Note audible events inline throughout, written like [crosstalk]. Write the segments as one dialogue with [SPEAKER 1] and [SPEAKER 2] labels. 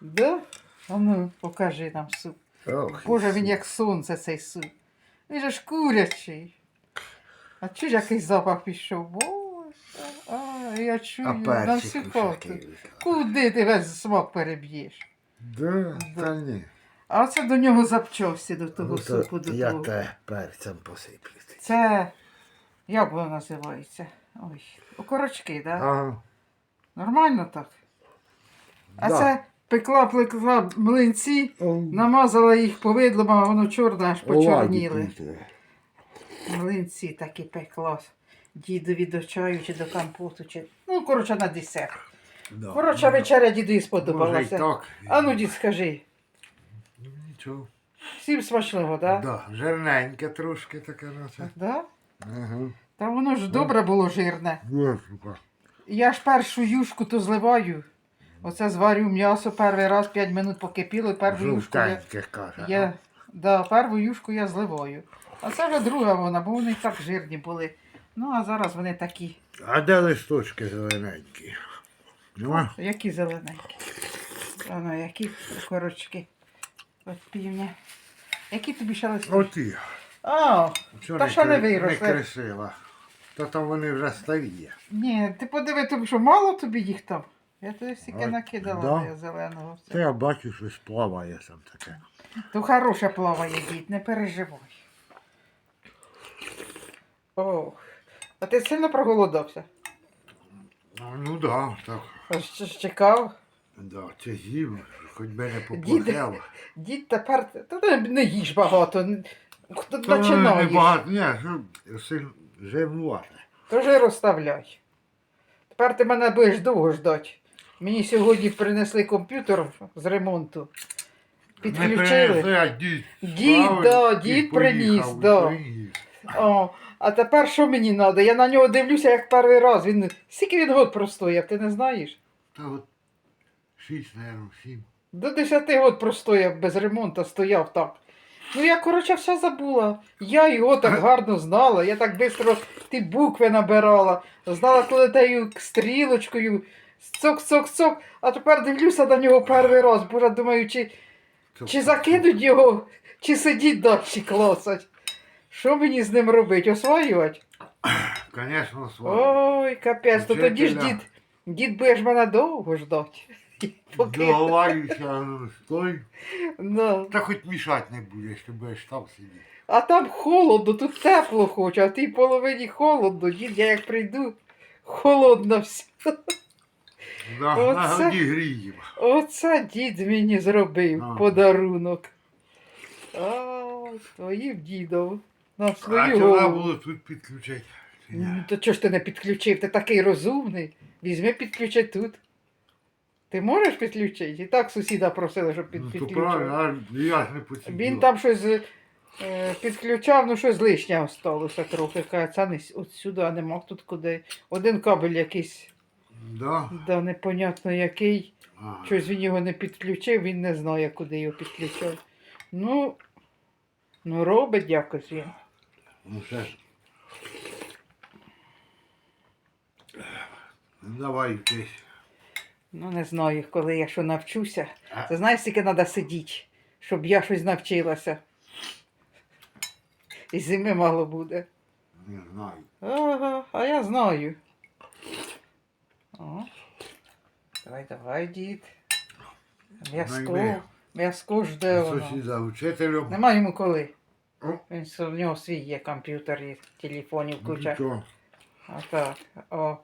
[SPEAKER 1] Да? А ну, покажи нам суп.
[SPEAKER 2] Ох,
[SPEAKER 1] Боже, він як сонце цей суп. Він же ж курячий. А чуєш, який запах пішов? Боже, а, я чую
[SPEAKER 2] А
[SPEAKER 1] на
[SPEAKER 2] перчик уж
[SPEAKER 1] хату.
[SPEAKER 2] який.
[SPEAKER 1] Куди ти весь смак переб'єш?
[SPEAKER 2] Да, та ні.
[SPEAKER 1] А це до нього запчасті до того
[SPEAKER 2] Ну, то
[SPEAKER 1] супу до
[SPEAKER 2] я
[SPEAKER 1] того.
[SPEAKER 2] те перцем посиплю.
[SPEAKER 1] Це як воно називається? Ой, окорочки, так? Да?
[SPEAKER 2] Ага.
[SPEAKER 1] Нормально так? А
[SPEAKER 2] Да.
[SPEAKER 1] це пекла, пекла млинці, намазала їх повидлом, а воно чорне аж почорніли. Млинці такі пекла. Дідові до чаю чи до компоту, чи. Ну, коротше, на десерт.
[SPEAKER 2] Да.
[SPEAKER 1] Коротше, вечеря дідові сподобалася.
[SPEAKER 2] так.
[SPEAKER 1] А ну, дід, скажи,
[SPEAKER 2] Ну, Нічого.
[SPEAKER 1] всім смачного, так? Да?
[SPEAKER 2] Да, жирненьке трошки таке на це.
[SPEAKER 1] Да?
[SPEAKER 2] Ага.
[SPEAKER 1] Та воно ж добре було жирне. Я ж першу юшку то зливаю. Оце зварю м'ясо перший раз 5 минут покипіло, і першу юшку я,
[SPEAKER 2] каже.
[SPEAKER 1] я, да, першу юшку я зливаю. А це вже друга вона, бо вони і так жирні були. Ну, а зараз вони такі,
[SPEAKER 2] А де листочки зелененькі? Нема?
[SPEAKER 1] які зелененькі. Воно, які корочки. От півня. Які тобі ще листочки?
[SPEAKER 2] Оті.
[SPEAKER 1] А,
[SPEAKER 2] Чого
[SPEAKER 1] Та що не
[SPEAKER 2] кри-
[SPEAKER 1] виросли?
[SPEAKER 2] Не красива. Та там вони вже старі є.
[SPEAKER 1] ні, ти подиви, тобі що мало тобі їх там? Я тобі стільки
[SPEAKER 2] А,
[SPEAKER 1] накидала
[SPEAKER 2] да?
[SPEAKER 1] я зеленого.
[SPEAKER 2] Та я бачу, щось плаває там таке.
[SPEAKER 1] То хороше плаває дід, не переживай. Ох, а ти сильно проголодався?
[SPEAKER 2] Ну, Ну да, так.
[SPEAKER 1] А що ж чекав?
[SPEAKER 2] Да, це зім, хоч би не поплохело.
[SPEAKER 1] Дід тепер. Та ти не їж багато. Хто
[SPEAKER 2] Та воно не багато, ні, що сильно жирнувати.
[SPEAKER 1] То ж і розставляй. Тепер ти мене будеш довго ждати. Мені сьогодні принесли комп'ютер з ремонту. Підключили.
[SPEAKER 2] дід.
[SPEAKER 1] Дід, да, дід приніс, да. О, а тепер що мені треба? Я на нього дивлюся як перший раз. Він скільки він год простояв, ти не знаєш?
[SPEAKER 2] Та от шість, наверное, сім.
[SPEAKER 1] До 10 год простояв без ремонту, стояв так. Ну я, коротше, все забула. Я його так гарно знала. Я так швидко ті букви набирала. Знала, коли тею стрілочкою. Цок-цок-цок. А тепер дивлюся на нього перший раз. Боже, думаю, чи, чи закинуть його, чи сидіть далі клацать. Що мені з ним робити? Освоювати?
[SPEAKER 2] Звісно, свій.
[SPEAKER 1] Ой, капець, то тоді ж дід, дід будеш мене довго ждати. [laughs]
[SPEAKER 2] Ну, стой.
[SPEAKER 1] Ну.
[SPEAKER 2] Та хоч мішати не будеш, ти будеш там сидіти.
[SPEAKER 1] А там холодно, тут тепло хоче, а в тій половині холодно. Дід, я як прийду, холодно все.
[SPEAKER 2] На,
[SPEAKER 1] Оце-. Оце дід мені зробив
[SPEAKER 2] Ага.
[SPEAKER 1] подарунок. А, твоїм дідом. На
[SPEAKER 2] А
[SPEAKER 1] свою
[SPEAKER 2] чи треба було тут підключити?
[SPEAKER 1] Ну, То чого ж ти не підключив? Ти такий розумний. Візьми підключи тут. Ти можеш підключити? І так сусіда просили, щоб під,
[SPEAKER 2] Ну,
[SPEAKER 1] підключив.
[SPEAKER 2] правильно, а я ж не поцілую.
[SPEAKER 1] Він там щось е, підключав, ну щось лишнє сталося трохи. Каже, це не от сюди, а нема тут куди. Один кабель якийсь,
[SPEAKER 2] Да?
[SPEAKER 1] да, непонятно який. Щось він його не підключив, він не знає, куди його підключав. Ну, ну робить якось він.
[SPEAKER 2] Ну все ж. Ну, Давай десь.
[SPEAKER 1] Ну, не знаю, коли я що навчуся. Ти знаєш, скільки треба сидіти, щоб я щось навчилася. І зими мало буде.
[SPEAKER 2] Не знаю.
[SPEAKER 1] Ага, а я знаю. О. Давай, давай, дід. М'язко. М'язко жде воно.
[SPEAKER 2] Сусіда учителем.
[SPEAKER 1] Нема йому коли. Він в нього свій є комп'ютер і телефонів
[SPEAKER 2] Ну,
[SPEAKER 1] куча.
[SPEAKER 2] нічого.
[SPEAKER 1] А так. О.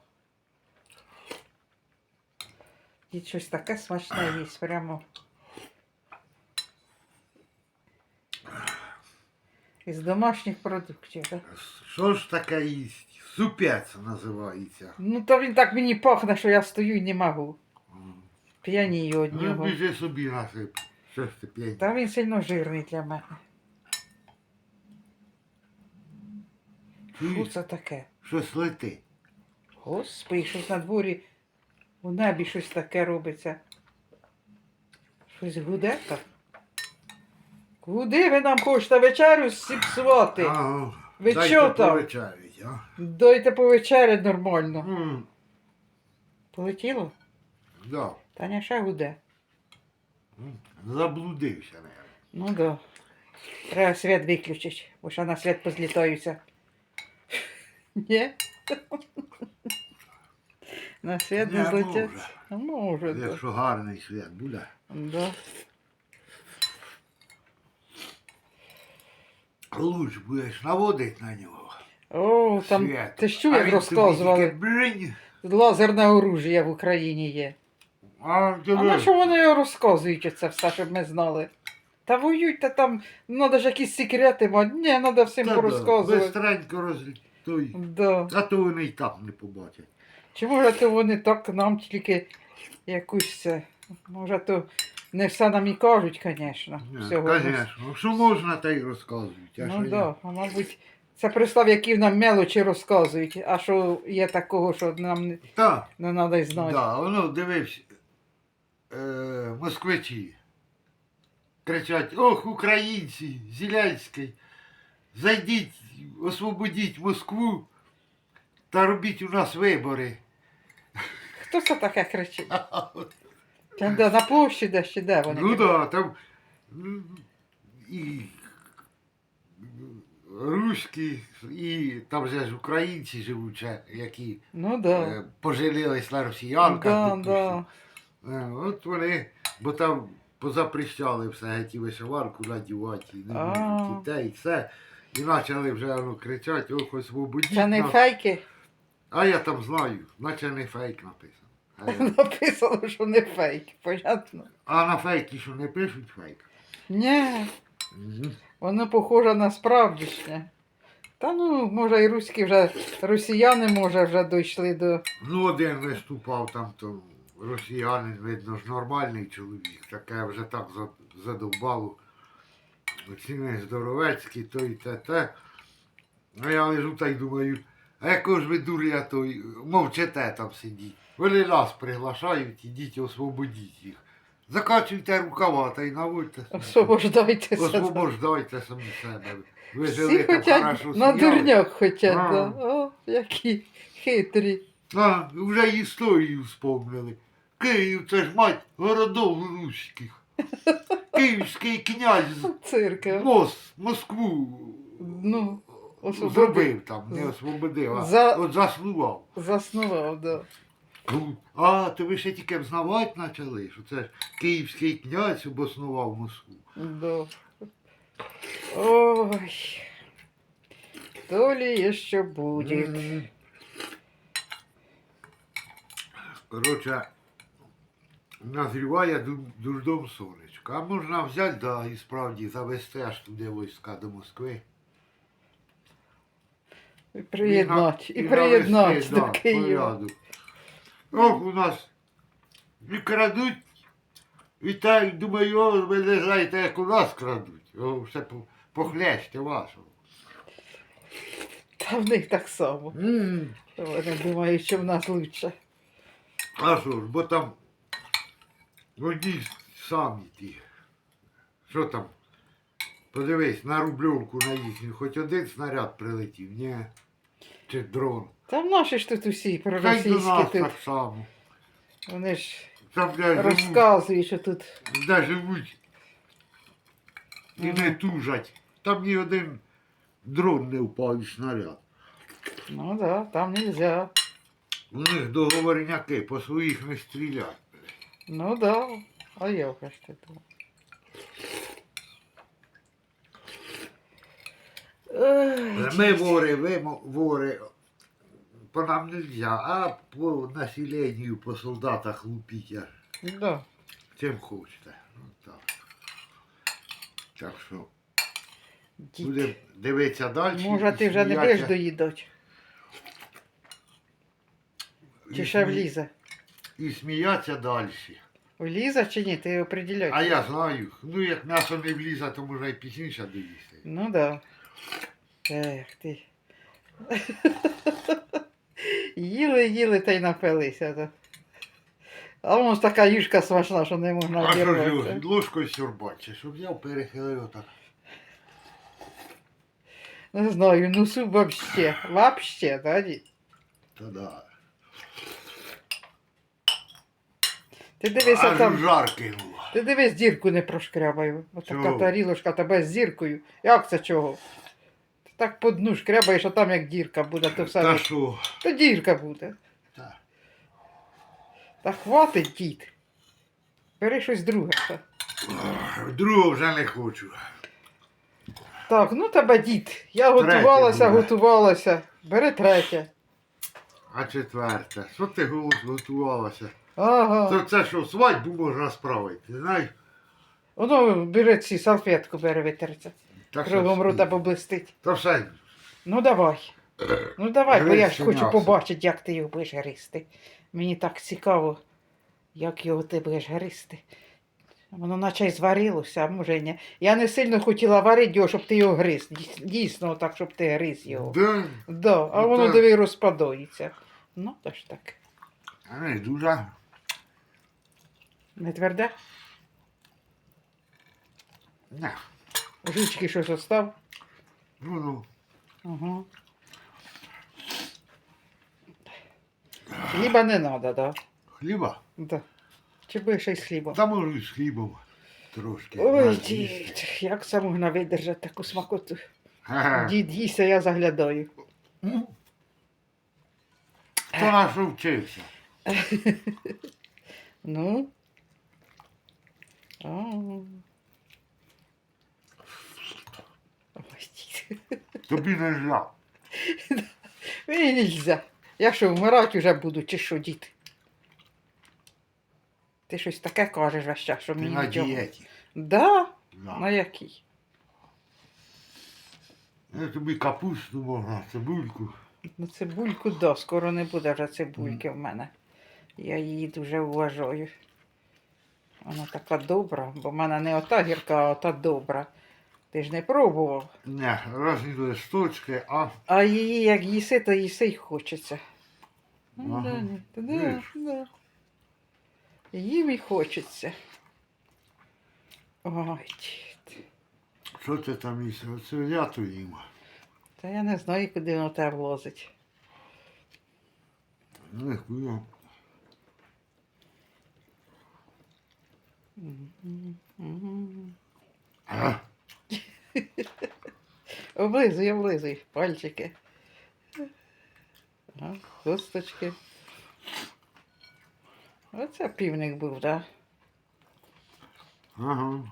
[SPEAKER 1] Дід щось таке смачне їсть, прямо. Із домашніх продуктів. так?
[SPEAKER 2] Що ж таке їсть? Супець називається.
[SPEAKER 1] Ну то він так мені пахне, що я стою і не можу. П'янію від
[SPEAKER 2] Ну,
[SPEAKER 1] нього.
[SPEAKER 2] біжи собі насип. Що ж ти п'ять?
[SPEAKER 1] Та він сильно жирний для мене. Що це таке?
[SPEAKER 2] Щось летить.
[SPEAKER 1] Господи, щось на дворі у небі щось таке робиться. Щось гуде так. Куди ви нам хочете вечерю зіпсувати?
[SPEAKER 2] Ага.
[SPEAKER 1] Ви
[SPEAKER 2] Дайте
[SPEAKER 1] чо там?
[SPEAKER 2] повечерять, а?
[SPEAKER 1] Дайте повечерять нормально.
[SPEAKER 2] М,
[SPEAKER 1] Полетіло?
[SPEAKER 2] Да.
[SPEAKER 1] Таня ще гуде.
[SPEAKER 2] М, Заблудився, наверное.
[SPEAKER 1] Ну да. Треба світ виключити, бо ще на світ позлітаються. Ні? На світ не
[SPEAKER 2] Не
[SPEAKER 1] злетять.
[SPEAKER 2] може.
[SPEAKER 1] Може, да.
[SPEAKER 2] Якщо гарний світ буде.
[SPEAKER 1] да.
[SPEAKER 2] Луч будеш наводити на нього.
[SPEAKER 1] О, там
[SPEAKER 2] світ.
[SPEAKER 1] ти що як розказували?
[SPEAKER 2] тільки.
[SPEAKER 1] Лазерне оружие в Україні є.
[SPEAKER 2] А,
[SPEAKER 1] А на що вони розказують оце все, щоб ми знали? Та воюють, та там, ну, треба ж якісь секрети мати. Ні, треба всім
[SPEAKER 2] Та да,
[SPEAKER 1] порозказувати.
[SPEAKER 2] Бистренько розлі... той.
[SPEAKER 1] Да.
[SPEAKER 2] А то вони і так не побачать.
[SPEAKER 1] Чи може то вони так нам тільки якусь. Може то не все нам і кажуть, звісно. Всього.
[SPEAKER 2] Звісно, що можна, та й розказують. А
[SPEAKER 1] Ну
[SPEAKER 2] що
[SPEAKER 1] так, да, а мабуть, це прислав, які нам мелочі розказують, а що є такого, що нам не,
[SPEAKER 2] Так,
[SPEAKER 1] треба й знати.
[SPEAKER 2] да, воно дивився. Е, москвичі. Кричать, ох, українці, Зеленський, зайдіть, освободіть Москву та робіть у нас вибори.
[SPEAKER 1] Хто це таке кричить? [laughs] Та де, на площі де ще де вони?
[SPEAKER 2] Ну да, там м, і руські, і там же ж українці живуть, ще, які
[SPEAKER 1] Ну да.
[SPEAKER 2] е, пожилились на росіянках.
[SPEAKER 1] Да,
[SPEAKER 2] допустим.
[SPEAKER 1] да.
[SPEAKER 2] Е, От вони, бо там позапрещали все, геть і вишиванку надівати, і не
[SPEAKER 1] А.
[SPEAKER 2] дітей, і все. І почали вже ну, кричати, ох, освободіть
[SPEAKER 1] Це не
[SPEAKER 2] нас.
[SPEAKER 1] фейки.
[SPEAKER 2] А я там знаю, наче не фейк написано. [laughs]
[SPEAKER 1] Написано, що не фейк, понятно.
[SPEAKER 2] а на фейки що не пишуть фейк?
[SPEAKER 1] Ні,
[SPEAKER 2] Мгм.
[SPEAKER 1] воно похоже на справдішнє. Та ну, може, і руські вже росіяни, може, вже дійшли до.
[SPEAKER 2] Ну, один виступав там, то росіянин, видно ж, нормальний чоловік, таке вже так за- задовбало. Ціни здоровецькі, то і те, те. А я лежу та й думаю, а якого ж ви дуря той, мовчите там сидіть. Вони нас приглашають, ідіть освободіть їх. Закачуйте рукава та й наводьте.
[SPEAKER 1] Освобождайтеся.
[SPEAKER 2] Освобождайте самі себе. Ви
[SPEAKER 1] Всі
[SPEAKER 2] жили там
[SPEAKER 1] хочуть
[SPEAKER 2] хорошо
[SPEAKER 1] на
[SPEAKER 2] сміялись.
[SPEAKER 1] дурняк хочуть,
[SPEAKER 2] А.
[SPEAKER 1] да. О, які хитрі.
[SPEAKER 2] А, вже історію вспомнили. Київ це ж мать городов руських. [laughs] Київський князь
[SPEAKER 1] Цирка.
[SPEAKER 2] Мос, Москву
[SPEAKER 1] Ну,
[SPEAKER 2] зробив там, не освободив, а
[SPEAKER 1] За-
[SPEAKER 2] от заснував.
[SPEAKER 1] Заснував, да.
[SPEAKER 2] А, то ви ще тільки взнавати почали, що це ж київський князь обоснував Москву.
[SPEAKER 1] Да. Ой. То ли ще буде.
[SPEAKER 2] М. Коротше, назріває ду- дурдом сонечко. А можна взяти, да, і справді завести аж туди війська до Москви.
[SPEAKER 1] І приєднати. І приєднати
[SPEAKER 2] навести,
[SPEAKER 1] до
[SPEAKER 2] да,
[SPEAKER 1] Києва.
[SPEAKER 2] порядок. Ох, у нас і крадуть, і так думаю, о, ви не знаєте, як у нас крадуть. О, все по- похлеще вашого.
[SPEAKER 1] Та в них так само. Вони думають, що в нас лучше.
[SPEAKER 2] А що ж, бо там одні самі ті. Що там? Подивись, на рубльовку на їхню, хоч один снаряд прилетів, ні. Чи дрон.
[SPEAKER 1] Та наші ж тут усі
[SPEAKER 2] Хай до
[SPEAKER 1] проросійські
[SPEAKER 2] нас
[SPEAKER 1] тут.
[SPEAKER 2] так само.
[SPEAKER 1] Вони ж
[SPEAKER 2] Там, де живуть,
[SPEAKER 1] розказують, що тут.
[SPEAKER 2] де живуть і не тужать. Там ні один дрон не впав і снаряд.
[SPEAKER 1] Ну да, там нельзя.
[SPEAKER 2] У них договорняки, по своїх не стрілять.
[SPEAKER 1] Ну да. А я ж ти тут.
[SPEAKER 2] Ми вори, ви мо- вори. По нам нельзя, а по населенню, по солдатах лупіть аж
[SPEAKER 1] Да.
[SPEAKER 2] чим хочете. Ну, так. так що
[SPEAKER 1] Дід.
[SPEAKER 2] будемо дивитися далі.
[SPEAKER 1] Може, ти вже не будеш доїдати? Чи ще влізе?
[SPEAKER 2] І сміятися далі.
[SPEAKER 1] Влізе чи ні? Ти определяй.
[SPEAKER 2] А я знаю, ну як м'ясо не влізе, то можна і пізніше доїсти.
[SPEAKER 1] Ну да. Ех ти. [laughs] їли, їли та й напилися. А воно ж така юшка смачна, що не можна
[SPEAKER 2] А що ж ложкою сьорбати, щоб взяв, перехилив отак.
[SPEAKER 1] Не знаю, ну суп вообще. Вообще, да, дід?
[SPEAKER 2] Та да.
[SPEAKER 1] Ти дивися
[SPEAKER 2] Аж у
[SPEAKER 1] там.
[SPEAKER 2] жар кинуло.
[SPEAKER 1] Ти дивись, дірку не прошкрябаю. Отака
[SPEAKER 2] Чого?
[SPEAKER 1] тарілочка тебе з діркою. Як це чого? Так по дну шкрябаєш, а там як дірка буде, то все.
[SPEAKER 2] Та що?
[SPEAKER 1] То дірка буде.
[SPEAKER 2] Та.
[SPEAKER 1] Та хватить, дід. Бери щось друге. ще.
[SPEAKER 2] Другого вже не хочу.
[SPEAKER 1] Так, ну тебе дід. Я
[SPEAKER 2] Третє
[SPEAKER 1] готувалася,
[SPEAKER 2] буде.
[SPEAKER 1] готувалася. Бери третє.
[SPEAKER 2] А четверте. Що ти голос готувалася?
[SPEAKER 1] Ага.
[SPEAKER 2] Це, це що, свадьбу можна справити, знаєш?
[SPEAKER 1] Воно бери ці салфетку, бери витереться.
[SPEAKER 2] Та
[SPEAKER 1] Кругом
[SPEAKER 2] що,
[SPEAKER 1] рота поблистить.
[SPEAKER 2] Та все.
[SPEAKER 1] Ну давай. Ну давай, бо я ж
[SPEAKER 2] Гристи
[SPEAKER 1] хочу
[SPEAKER 2] м'ясо.
[SPEAKER 1] побачити, як ти його будеш гристи. Мені так цікаво, як його ти будеш гристи. Воно наче й зварилося, а може й ні. Я не сильно хотіла варити його, щоб ти його гриз. Дійс- Дійсно, так, щоб ти гриз його.
[SPEAKER 2] Да.
[SPEAKER 1] Да, а
[SPEAKER 2] Ну,
[SPEAKER 1] воно
[SPEAKER 2] так.
[SPEAKER 1] диви розпадається. Ну, то ж так.
[SPEAKER 2] А не дуже.
[SPEAKER 1] Не тверде?
[SPEAKER 2] Не.
[SPEAKER 1] Жучки щось остав?
[SPEAKER 2] Ну, ну.
[SPEAKER 1] Угу. Хліба не треба, да?
[SPEAKER 2] Хліба?
[SPEAKER 1] да. Чи будеш ще й з хлібом?
[SPEAKER 2] Та можу і з хлібом трошки.
[SPEAKER 1] Ой, дід, як це можна видержати таку смакоту?
[SPEAKER 2] Ага.
[SPEAKER 1] Дід їсть, а я заглядаю.
[SPEAKER 2] Ну, Хто на що вчився? [laughs]
[SPEAKER 1] Ну. О. Ой, дід.
[SPEAKER 2] Тобі не жля.
[SPEAKER 1] Мені нельзя. Я що, вмирати вже буду, чи що, дід? Ти щось таке кажеш весь час, що
[SPEAKER 2] Ти
[SPEAKER 1] мені
[SPEAKER 2] на
[SPEAKER 1] нічого.
[SPEAKER 2] дієті.
[SPEAKER 1] Да?
[SPEAKER 2] Да.
[SPEAKER 1] На якій?
[SPEAKER 2] Я тобі капусту можна, цибульку.
[SPEAKER 1] Ну, цибульку, да, скоро не буде вже цибульки в мене. Я її дуже вважаю. Вона така добра, бо в мене не ота гірка, а ота добра. Ти ж не пробував.
[SPEAKER 2] Не, різні листочки, а
[SPEAKER 1] А її як їси, то їси й хочеться. Ну,
[SPEAKER 2] Ага.
[SPEAKER 1] да, ні, да, да. Їм і хочеться. Ой, дід.
[SPEAKER 2] що ти там їси? Оце я то їм.
[SPEAKER 1] Та я не знаю, куди воно тебе влозить.
[SPEAKER 2] Не хуя.
[SPEAKER 1] Мгм, мгм.
[SPEAKER 2] А,
[SPEAKER 1] Облизуй, облизуй, пальчики. Ага, косточки. Оце півник був, так?
[SPEAKER 2] Ага.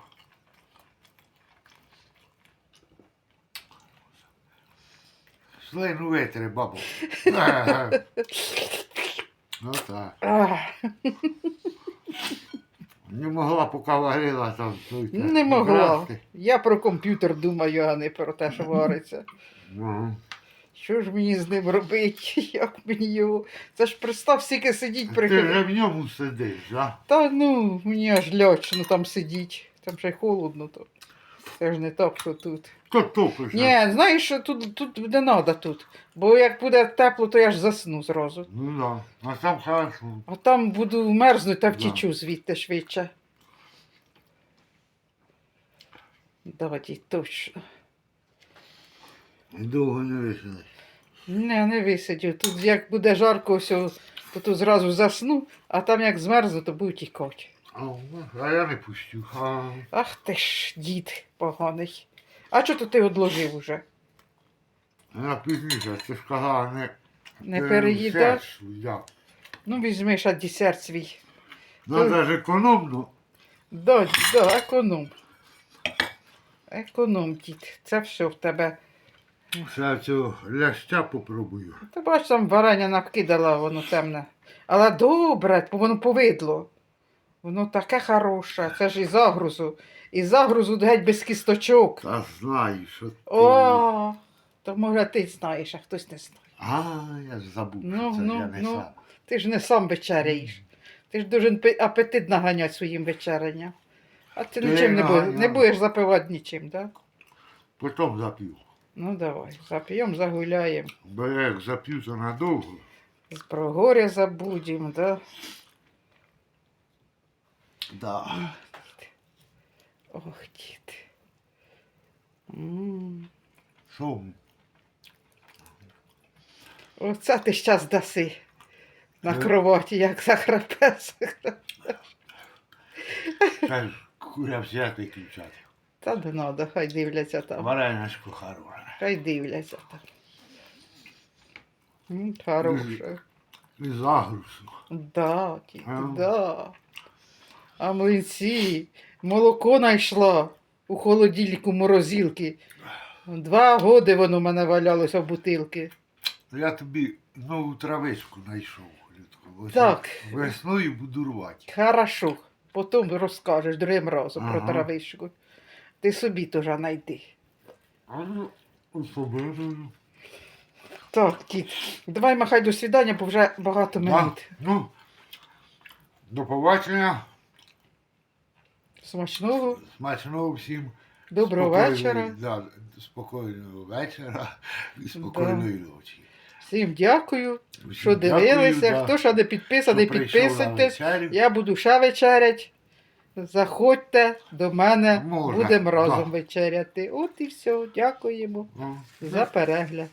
[SPEAKER 2] Слину витри, бабу. Ага. [laughs] Ну так.
[SPEAKER 1] Да?
[SPEAKER 2] Не могла, поки варила там.
[SPEAKER 1] Не могла.
[SPEAKER 2] покрасти.
[SPEAKER 1] Я про комп'ютер думаю, а не про те, що вариться.
[SPEAKER 2] Ага.
[SPEAKER 1] Що ж мені з ним робити? [laughs] Як мені його? Це ж представ, скільки сидіть
[SPEAKER 2] Ти вже в ньому сидиш, а?
[SPEAKER 1] Та ну, мені аж лячно там сидіть. Там ще й холодно то. Це ж не так, що тут.
[SPEAKER 2] Хто топиш?
[SPEAKER 1] Ні, знаєш, що тут, тут не треба тут. Бо як буде тепло, то я ж засну зразу.
[SPEAKER 2] Ну да. А там хорошо.
[SPEAKER 1] А там буду мерзнути та
[SPEAKER 2] Да.
[SPEAKER 1] втічу звідти швидше. Давайте точно.
[SPEAKER 2] Довго не висидиш.
[SPEAKER 1] Не, не висидю. Тут як буде жарко, все, то тут зразу засну, а там як змерзну, то буду тікати.
[SPEAKER 2] А, ну, я не пустю. А,
[SPEAKER 1] Ах ти ж, дід поганий. А чого то ти одложив уже?
[SPEAKER 2] я пізніше, ти ж казала, не,
[SPEAKER 1] Не переїдаш?
[SPEAKER 2] Я.
[SPEAKER 1] Ну, візьми ще десерт свій.
[SPEAKER 2] Надо ж економно.
[SPEAKER 1] Да, да, економ. Економ, дід. Це все в тебе.
[SPEAKER 2] Ще цього ляща попробую.
[SPEAKER 1] Ти бач, там варення накидала, воно темне. Але добре, воно повидло. Воно таке хороше, це ж і загрузу. І загрузу геть без кісточок.
[SPEAKER 2] Та знаю, що ти.
[SPEAKER 1] О, то може ти знаєш, а хтось не знає.
[SPEAKER 2] А, я ж забув,
[SPEAKER 1] Ну,
[SPEAKER 2] що це
[SPEAKER 1] ну,
[SPEAKER 2] я не
[SPEAKER 1] ну.
[SPEAKER 2] сам.
[SPEAKER 1] Ти ж не сам вечеряєш. Ти ж пи- апетит наганяти своїм вечерянням. А ти
[SPEAKER 2] Ти
[SPEAKER 1] нічим не, будеш, не будеш запивати нічим, так?
[SPEAKER 2] Потім запів.
[SPEAKER 1] Ну давай, зап'ємо, загуляємо.
[SPEAKER 2] Бо як запів, то надовго.
[SPEAKER 1] Про горя забудемо, да?
[SPEAKER 2] Да.
[SPEAKER 1] Ох, дід. М.
[SPEAKER 2] Що?
[SPEAKER 1] Оце ти щас даси на
[SPEAKER 2] Е.
[SPEAKER 1] кроваті, як захрапе.
[SPEAKER 2] ж куря всяк виключати.
[SPEAKER 1] Та не надо, хай дивляться там.
[SPEAKER 2] Вареничко хороше.
[SPEAKER 1] Хай дивляться там. М, Хороше.
[SPEAKER 2] І загрузно.
[SPEAKER 1] Да, тільки,
[SPEAKER 2] А.
[SPEAKER 1] да. А млинці, молоко знайшла у холодильнику морозилки. Два годи воно в мене валялося в бутилки.
[SPEAKER 2] Я тобі нову травичку знайшов. Людко. Ось
[SPEAKER 1] Так.
[SPEAKER 2] Весною буду рвати.
[SPEAKER 1] Хорошо. Потім розкажеш другим разом про
[SPEAKER 2] Ага.
[SPEAKER 1] травичку. Ти собі теж знайди.
[SPEAKER 2] А ну, особливо.
[SPEAKER 1] Так, кіт, давай махай до свідання, бо вже багато минут.
[SPEAKER 2] Ну, до побачення.
[SPEAKER 1] Смачного,
[SPEAKER 2] Смачного всім.
[SPEAKER 1] доброго
[SPEAKER 2] Спокійної-
[SPEAKER 1] вечора.
[SPEAKER 2] Да, спокійного вечора і спокійної ночі.
[SPEAKER 1] Всім дякую,
[SPEAKER 2] Всім
[SPEAKER 1] що
[SPEAKER 2] дякую,
[SPEAKER 1] дивилися.
[SPEAKER 2] да,
[SPEAKER 1] Хто ще не підписаний, підписуйтесь. Я буду ще вечерять. Заходьте до мене,
[SPEAKER 2] Можна,
[SPEAKER 1] будемо
[SPEAKER 2] да.
[SPEAKER 1] разом вечеряти. От і все. Дякуємо
[SPEAKER 2] Ну,
[SPEAKER 1] за перегляд.